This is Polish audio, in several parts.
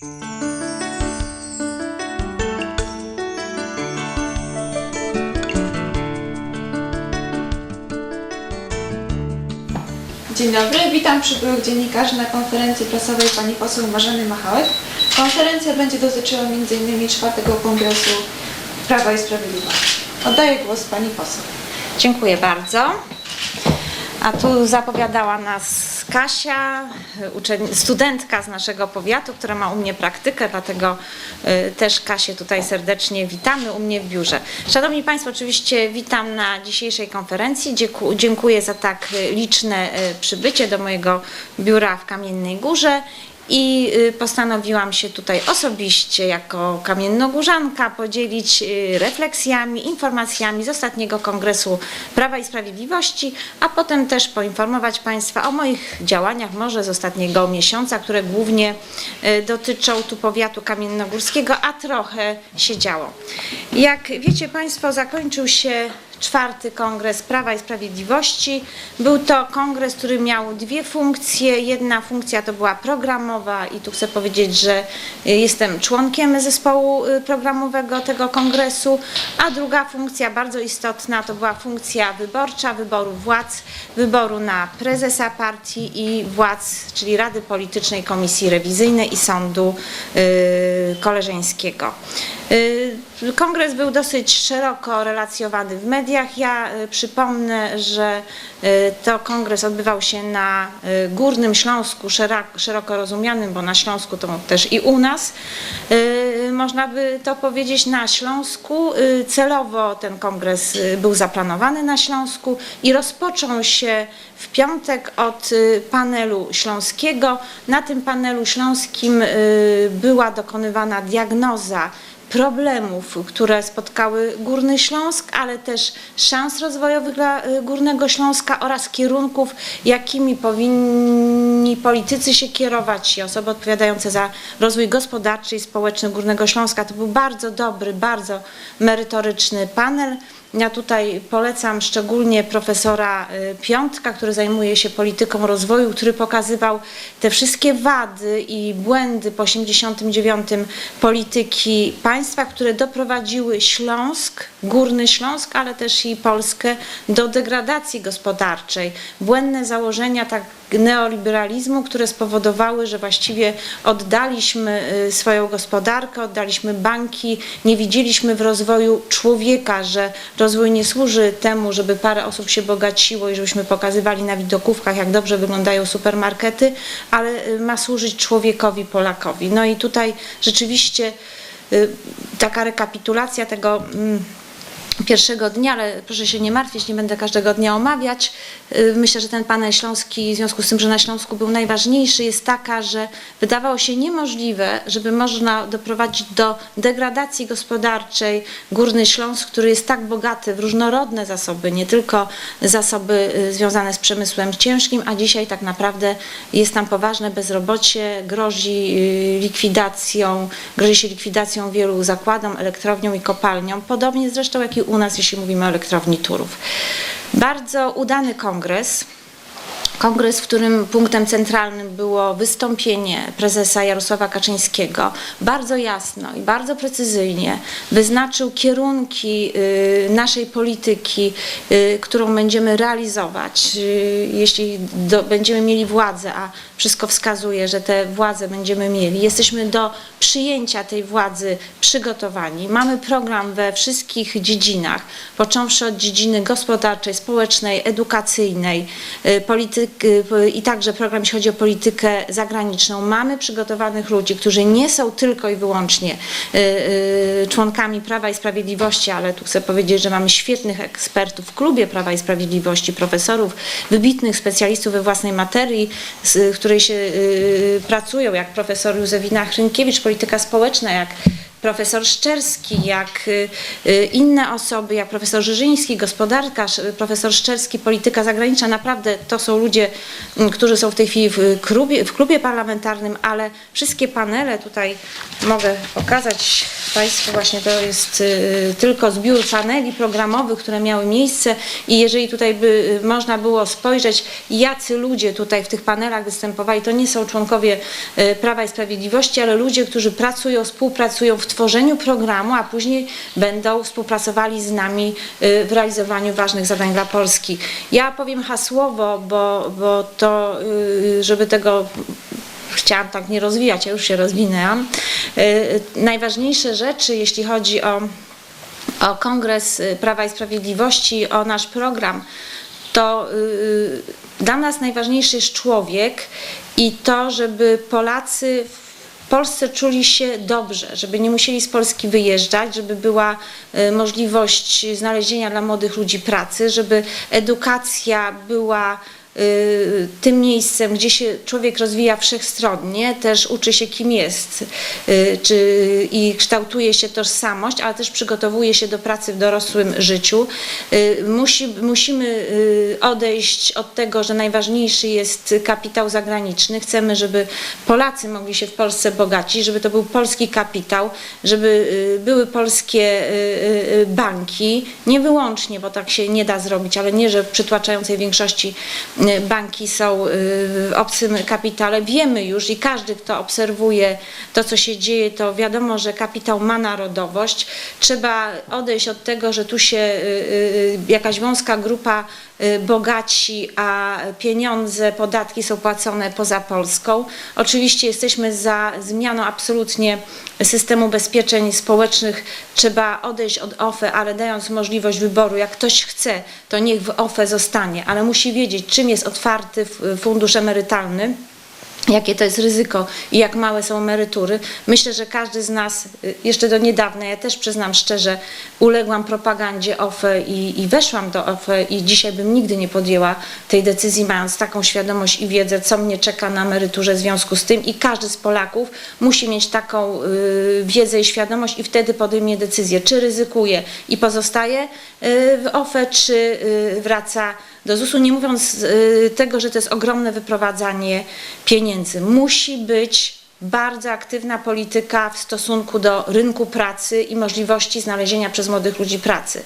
Dzień dobry, witam przybyłych dziennikarzy na konferencji prasowej pani poseł Marzeny Machałek. Konferencja będzie dotyczyła m.in. czwartego kongresu Prawa i Sprawiedliwości. Oddaję głos pani poseł. Dziękuję bardzo. A tu zapowiadała nas Kasia, studentka z naszego powiatu, która ma u mnie praktykę, dlatego y, też Kasię tutaj serdecznie witamy u mnie w biurze. Szanowni Państwo, oczywiście witam na dzisiejszej konferencji. Dziękuję za tak y, liczne y, przybycie do mojego biura w Kamiennej Górze i y, postanowiłam się tutaj osobiście jako kamiennogórzanka podzielić y, refleksjami, informacjami z ostatniego Kongresu Prawa i Sprawiedliwości, a potem też poinformować Państwa o moich działaniach może z ostatniego miesiąca, które głównie y, dotyczą tu powiatu kamiennogórskiego, a trochę się działo. Jak wiecie Państwo, zakończył się czwarty kongres Prawa i Sprawiedliwości. Był to kongres, który miał dwie funkcje. Jedna funkcja to była programowa i tu chcę powiedzieć, że y, jestem członkiem zespołu y, programowego tego kongresu, a druga funkcja bardzo istotna to była funkcja wyborcza, wyboru władz, wyboru na prezesa partii i władz, czyli Rady Politycznej Komisji Rewizyjnej i Sądu y, Koleżeńskiego. Kongres był dosyć szeroko relacjowany w mediach. Ja y, przypomnę, że y, to kongres odbywał się na y, Górnym Śląsku, szeroko rozumianym, bo na Śląsku to też i u nas. Można by to powiedzieć na Śląsku. Celowo ten kongres był zaplanowany na Śląsku i rozpoczął się w piątek od panelu śląskiego. Na tym panelu śląskim była dokonywana diagnoza problemów, które spotkały Górny Śląsk, ale też szans rozwojowych dla y, Górnego Śląska oraz kierunków, jakimi powinni politycy się kierować i osoby odpowiadające za rozwój gospodarczy i społeczny Górnego Śląska. To był bardzo dobry, bardzo merytoryczny panel. Ja tutaj polecam szczególnie profesora y, Piątka, który zajmuje się polityką rozwoju, który pokazywał te wszystkie wady i błędy po 89 polityki państwa, które doprowadziły Śląsk, Górny Śląsk, ale też i Polskę do degradacji gospodarczej. Błędne założenia tak neoliberalizmu, które spowodowały, że właściwie oddaliśmy y, swoją gospodarkę, oddaliśmy banki, nie widzieliśmy w rozwoju człowieka, że rozwój nie służy temu, żeby parę osób się bogaciło i żebyśmy pokazywali na widokówkach, jak dobrze wyglądają supermarkety, ale y, ma służyć człowiekowi, Polakowi. No i tutaj rzeczywiście taka rekapitulacja tego mm, pierwszego dnia, ale proszę się nie martwić, nie będę każdego dnia omawiać. Y, Myślę, że ten panel śląski, w związku z tym, że na Śląsku był najważniejszy, jest taka, że wydawało się niemożliwe, żeby można doprowadzić do degradacji gospodarczej Górny Śląsk, który jest tak bogaty w różnorodne zasoby, nie tylko zasoby y, związane z przemysłem ciężkim, a dzisiaj tak naprawdę jest tam poważne bezrobocie, grozi y, likwidacją, grozi się likwidacją wielu zakładom, elektrowniom i kopalniom, podobnie zresztą jak i u nas, jeśli mówimy o elektrowni Turów. Bardzo udany kongres. Kongres, w którym punktem centralnym było wystąpienie prezesa Jarosława Kaczyńskiego, bardzo jasno i bardzo precyzyjnie wyznaczył kierunki y, naszej polityki, y, którą będziemy realizować, y, jeśli do, będziemy mieli władzę, a wszystko wskazuje, że te władze będziemy mieli. Jesteśmy do przyjęcia tej władzy przygotowani. Mamy program we wszystkich dziedzinach, począwszy od dziedziny gospodarczej, społecznej, edukacyjnej, y, polityki i także program, jeśli chodzi o politykę zagraniczną. Mamy przygotowanych ludzi, którzy nie są tylko i wyłącznie y, y, członkami Prawa i Sprawiedliwości, ale tu chcę powiedzieć, że mamy świetnych ekspertów w klubie Prawa i Sprawiedliwości, profesorów, wybitnych specjalistów we własnej materii, z której się y, pracują, jak profesor Józefina Hrynkiewicz, polityka społeczna, jak profesor Szczerski, jak y, y, inne osoby, jak profesor Żyżyński, gospodarkarz, y, profesor Szczerski, polityka zagraniczna. Naprawdę to są ludzie, y, którzy są w tej chwili w klubie, w klubie parlamentarnym, ale wszystkie panele tutaj mogę pokazać Państwu właśnie to jest tylko zbiór paneli programowych, które miały miejsce i jeżeli tutaj by można było spojrzeć, jacy ludzie tutaj w tych panelach występowali, to nie są członkowie Prawa i Sprawiedliwości, ale ludzie, którzy pracują, współpracują w tworzeniu programu, a później będą współpracowali z nami y, w realizowaniu ważnych zadań dla Polski. Ja powiem hasłowo, bo, bo to, y, żeby tego chciałam tak nie rozwijać, ja już się rozwinęłam. Y, Najważniejsze rzeczy, jeśli chodzi o, o Kongres Prawa i Sprawiedliwości, o nasz program, to dla nas najważniejszy jest człowiek i to, żeby Polacy w Polsce czuli się dobrze, żeby nie musieli z Polski wyjeżdżać, żeby była y, możliwość znalezienia dla młodych ludzi pracy, żeby edukacja była tym miejscem, gdzie się człowiek rozwija wszechstronnie, też uczy się kim jest y, czy, i kształtuje się tożsamość, ale też przygotowuje się do pracy w dorosłym życiu. Y, Musi, musimy y, odejść od tego, że najważniejszy jest kapitał zagraniczny. Chcemy, żeby Polacy mogli się w Polsce bogacić, żeby to był polski kapitał, żeby y, były polskie y, y, banki, nie wyłącznie, bo tak się nie da zrobić, ale nie, że w przytłaczającej większości y, banki są y, w obcym kapitale. Wiemy już i każdy, kto obserwuje to, co się dzieje, to wiadomo, że kapitał ma narodowość. Trzeba odejść od tego, że tu się y, y, jakaś wąska grupa y, bogaci, a pieniądze, podatki są płacone poza Polską. Oczywiście jesteśmy za zmianą absolutnie systemu ubezpieczeń społecznych. Trzeba odejść od OFE, ale dając możliwość wyboru, jak ktoś chce, to niech w OFE zostanie, ale musi wiedzieć, czym jest otwarty fundusz emerytalny jakie to jest ryzyko i jak małe są emerytury. Myślę, że każdy z nas, y, jeszcze do niedawna, ja też przyznam szczerze, uległam propagandzie OFE i, i weszłam do OFE i dzisiaj bym nigdy nie podjęła tej decyzji, mając taką świadomość i wiedzę, co mnie czeka na emeryturze w związku z tym i każdy z Polaków musi mieć taką y, wiedzę i świadomość i wtedy podejmie decyzję, czy ryzykuje i pozostaje y, w OFE, czy y, wraca do ZUS-u, nie mówiąc y, tego, że to jest ogromne wyprowadzanie pieniędzy. Musi być bardzo aktywna polityka w stosunku do rynku pracy i możliwości znalezienia przez młodych ludzi pracy.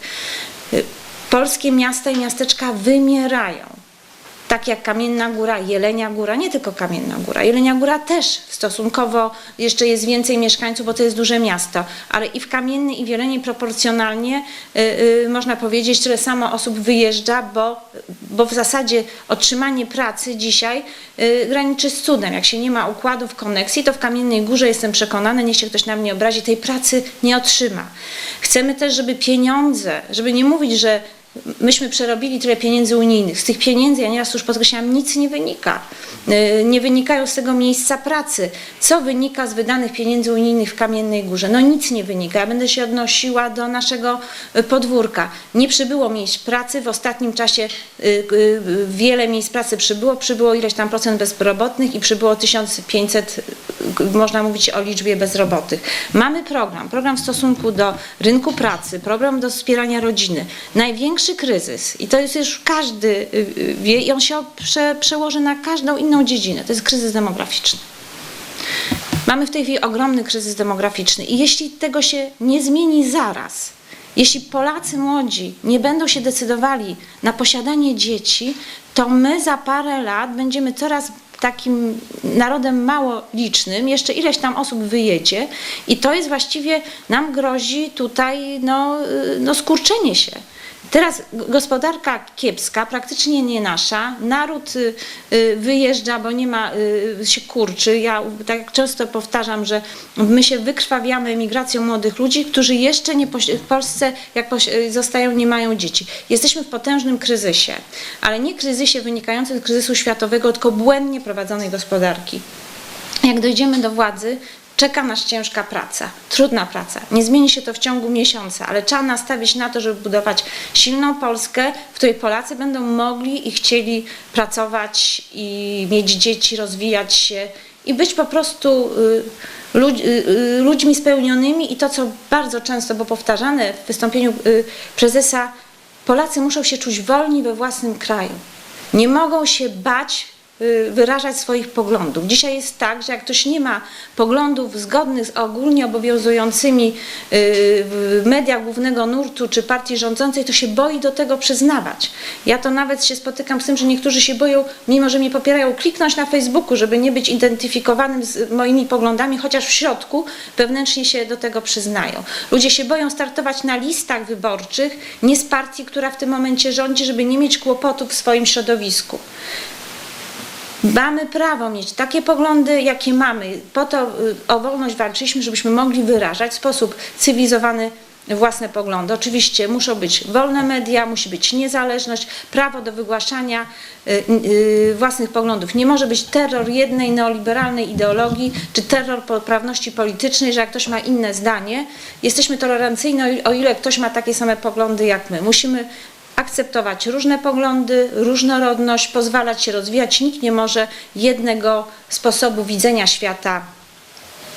Y, Polskie miasta i miasteczka wymierają. Tak jak Kamienna Góra, Jelenia Góra, nie tylko Kamienna Góra. Jelenia Góra też stosunkowo jeszcze jest więcej mieszkańców, bo to jest duże miasto, ale i w Kamiennej i w Jeleniej proporcjonalnie y, y, można powiedzieć, tyle samo osób wyjeżdża, bo, bo w zasadzie otrzymanie pracy dzisiaj y, graniczy z cudem. Jak się nie ma układów, koneksji, to w Kamiennej Górze jestem przekonana, niech się ktoś na mnie obrazi, tej pracy nie otrzyma. Chcemy też, żeby pieniądze, żeby nie mówić, że myśmy przerobili tyle pieniędzy unijnych. Z tych pieniędzy, ja nieraz już podkreślałam, nic nie wynika. Yy, Nie wynikają z tego miejsca pracy. Co wynika z wydanych pieniędzy unijnych w Kamiennej Górze? No nic nie wynika. Ja będę się odnosiła do naszego y, podwórka. Nie przybyło miejsc pracy. W ostatnim czasie y, wiele miejsc pracy przybyło. Przybyło ileś tam procent bezrobotnych i przybyło 1500, y, można mówić o liczbie bezrobotnych. Mamy program. Program w stosunku do rynku pracy, program do wspierania rodziny. Największy kryzys i to jest już każdy y, y, wie i on się prze, przełoży na każdą inną dziedzinę. To jest kryzys demograficzny. Mamy w tej chwili ogromny kryzys demograficzny i jeśli tego się nie zmieni zaraz, jeśli Polacy młodzi nie będą się decydowali na posiadanie dzieci, to my za parę lat będziemy coraz takim narodem mało licznym, jeszcze ileś tam osób wyjedzie i to jest właściwie, nam grozi tutaj no, y, no skurczenie się. Teraz gospodarka kiepska, praktycznie nie nasza. Naród y, y, wyjeżdża, bo nie ma, y, się kurczy. Ja tak często powtarzam, że my się wykrwawiamy emigracją młodych ludzi, którzy jeszcze nie w Polsce, jak zostają, nie mają dzieci. Jesteśmy w potężnym kryzysie, ale nie kryzysie wynikającym z kryzysu światowego, tylko błędnie prowadzonej gospodarki. Jak dojdziemy do władzy, czeka nas ciężka praca, trudna praca. Nie zmieni się to w ciągu miesiąca, ale trzeba nastawić na to, żeby budować silną Polskę, w której Polacy będą mogli i chcieli pracować i mieć dzieci, rozwijać się i być po prostu y, y, y, ludźmi spełnionymi i to, co bardzo często było powtarzane w wystąpieniu prezesa, Polacy muszą się czuć wolni we własnym kraju. Nie mogą się bać wyrażać swoich poglądów. Dzisiaj jest tak, że jak ktoś nie ma poglądów zgodnych z ogólnie obowiązującymi y, w mediach głównego nurtu czy partii rządzącej, to się boi do tego przyznawać. Ja to nawet się spotykam z tym, że niektórzy się boją, mimo że mnie popierają, kliknąć na Facebooku, żeby nie być identyfikowanym z moimi poglądami, chociaż w środku wewnętrznie się do tego przyznają. Ludzie się boją startować na listach wyborczych, nie z partii, która w tym momencie rządzi, żeby nie mieć kłopotów w swoim środowisku. Mamy prawo mieć takie poglądy, jakie mamy. Po to y, o wolność walczyliśmy, żebyśmy mogli wyrażać w sposób cywilizowany własne poglądy. Oczywiście muszą być wolne media, musi być niezależność, prawo do wygłaszania y, y, własnych poglądów. Nie może być terror jednej neoliberalnej ideologii, czy terror poprawności politycznej, że jak ktoś ma inne zdanie, jesteśmy tolerancyjni, o ile- ktoś ma takie same poglądy jak my. Musimy akceptować różne poglądy, różnorodność, pozwalać się rozwijać. Nikt nie może jednego sposobu widzenia świata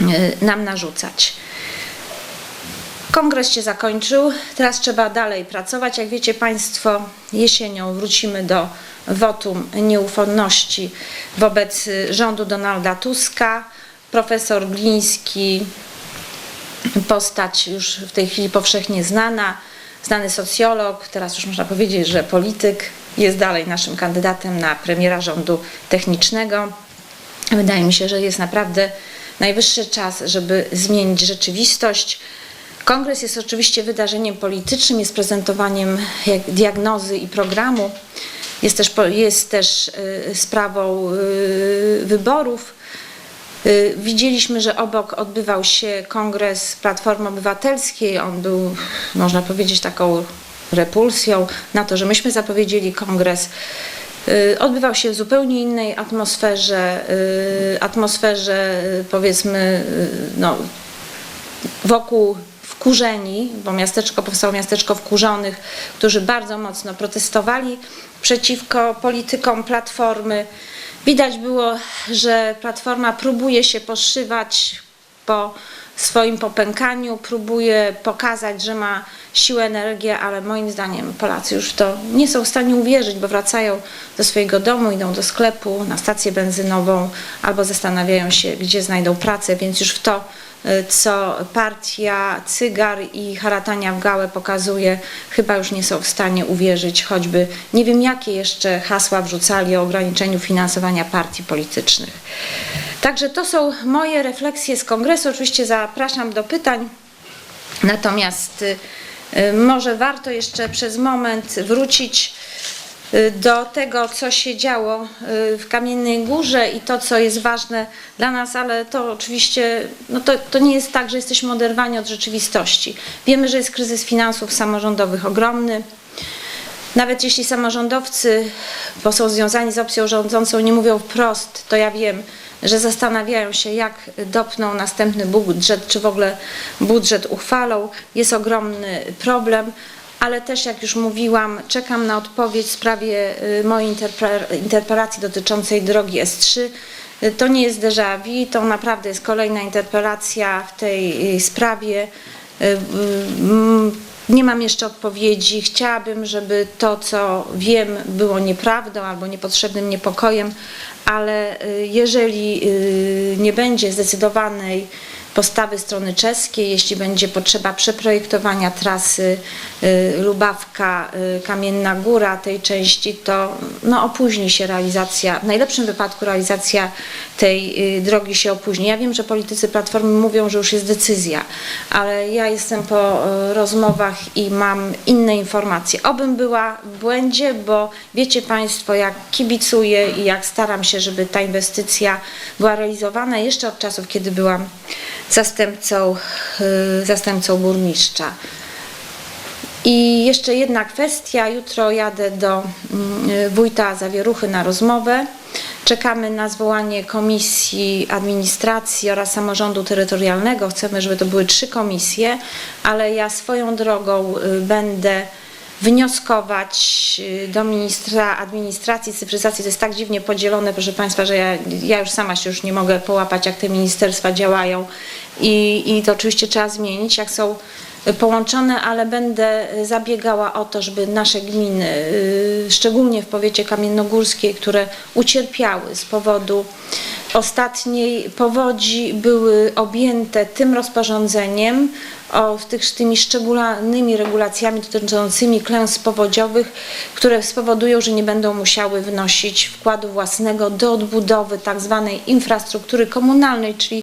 y, nam narzucać. Kongres się zakończył, teraz trzeba dalej pracować. Jak wiecie Państwo, jesienią wrócimy do wotum nieufności wobec rządu Donalda Tuska. Profesor Gliński, postać już w tej chwili powszechnie znana, znany socjolog, teraz już można powiedzieć, że polityk, jest dalej naszym kandydatem na premiera rządu technicznego. Wydaje mi się, że jest naprawdę najwyższy czas, żeby zmienić rzeczywistość. Kongres jest oczywiście wydarzeniem politycznym, jest prezentowaniem diagnozy i programu, jest też, jest też y, sprawą y, wyborów. Y, Widzieliśmy, że obok odbywał się kongres Platformy Obywatelskiej. On był, można powiedzieć, taką repulsją na to, że myśmy zapowiedzieli kongres. Y, Odbywał się w zupełnie innej atmosferze, y, atmosferze powiedzmy, no, wokół wkurzeni, bo miasteczko powstało miasteczko wkurzonych, którzy bardzo mocno protestowali przeciwko politykom Platformy. Widać było, że Platforma próbuje się poszywać po swoim popękaniu, próbuje pokazać, że ma siłę, energię, ale moim zdaniem Polacy już to nie są w stanie uwierzyć, bo wracają do swojego domu, idą do sklepu, na stację benzynową albo zastanawiają się, gdzie znajdą pracę, więc już w to co partia Cygar i haratania w gałę pokazuje, chyba już nie są w stanie uwierzyć, choćby nie wiem jakie jeszcze hasła wrzucali o ograniczeniu finansowania partii politycznych. Także to są moje refleksje z kongresu. Oczywiście zapraszam do pytań. Natomiast y, y, może warto jeszcze przez moment wrócić do tego, co się działo y, w Kamiennej Górze i to, co jest ważne dla nas, ale to oczywiście no to, to nie jest tak, że jesteśmy oderwani od rzeczywistości. Wiemy, że jest kryzys finansów samorządowych ogromny. Nawet jeśli samorządowcy, bo są związani z opcją rządzącą, nie mówią wprost, to ja wiem, że zastanawiają się, jak dopną następny budżet, czy w ogóle budżet uchwalą. Jest ogromny problem, ale też, jak już mówiłam, czekam na odpowiedź w sprawie y, mojej interpe- interpelacji dotyczącej drogi S3. Y, To nie jest déjà vu, to naprawdę jest kolejna interpelacja w tej y, sprawie. Nie mam jeszcze odpowiedzi. Chciałabym, żeby to, co wiem, było nieprawdą albo niepotrzebnym niepokojem, ale jeżeli nie będzie zdecydowanej postawy strony czeskiej, jeśli będzie potrzeba przeprojektowania trasy y, Lubawka-Kamienna Góra tej części, to no, opóźni się realizacja, w najlepszym wypadku realizacja tej y, drogi się opóźni. Ja wiem, że politycy Platformy mówią, że już jest decyzja, ale ja jestem po y, rozmowach i mam inne informacje. Obym była w błędzie, bo wiecie Państwo, jak kibicuję i jak staram się, żeby ta inwestycja była realizowana jeszcze od czasów, kiedy byłam zastępcą, y, zastępcą burmistrza. I jeszcze jedna kwestia. Jutro jadę do mm, y, wójta Zawieruchy na rozmowę. Czekamy na zwołanie Komisji Administracji oraz Samorządu Terytorialnego. Chcemy, żeby to były trzy komisje, ale ja swoją drogą y, będę wnioskować y, do ministra administracji, cyfryzacji. To jest tak dziwnie podzielone, proszę Państwa, że ja, ja już sama się już nie mogę połapać, jak te ministerstwa działają i, i to oczywiście trzeba zmienić, jak są połączone, ale będę zabiegała o to, żeby nasze gminy, y, szczególnie w powiecie kamiennogórskiej, które ucierpiały z powodu ostatniej powodzi, były objęte tym rozporządzeniem o tych, tymi szczególnymi regulacjami dotyczącymi klęsk powodziowych, które spowodują, że nie będą musiały wnosić wkładu własnego do odbudowy tak zwanej infrastruktury komunalnej, czyli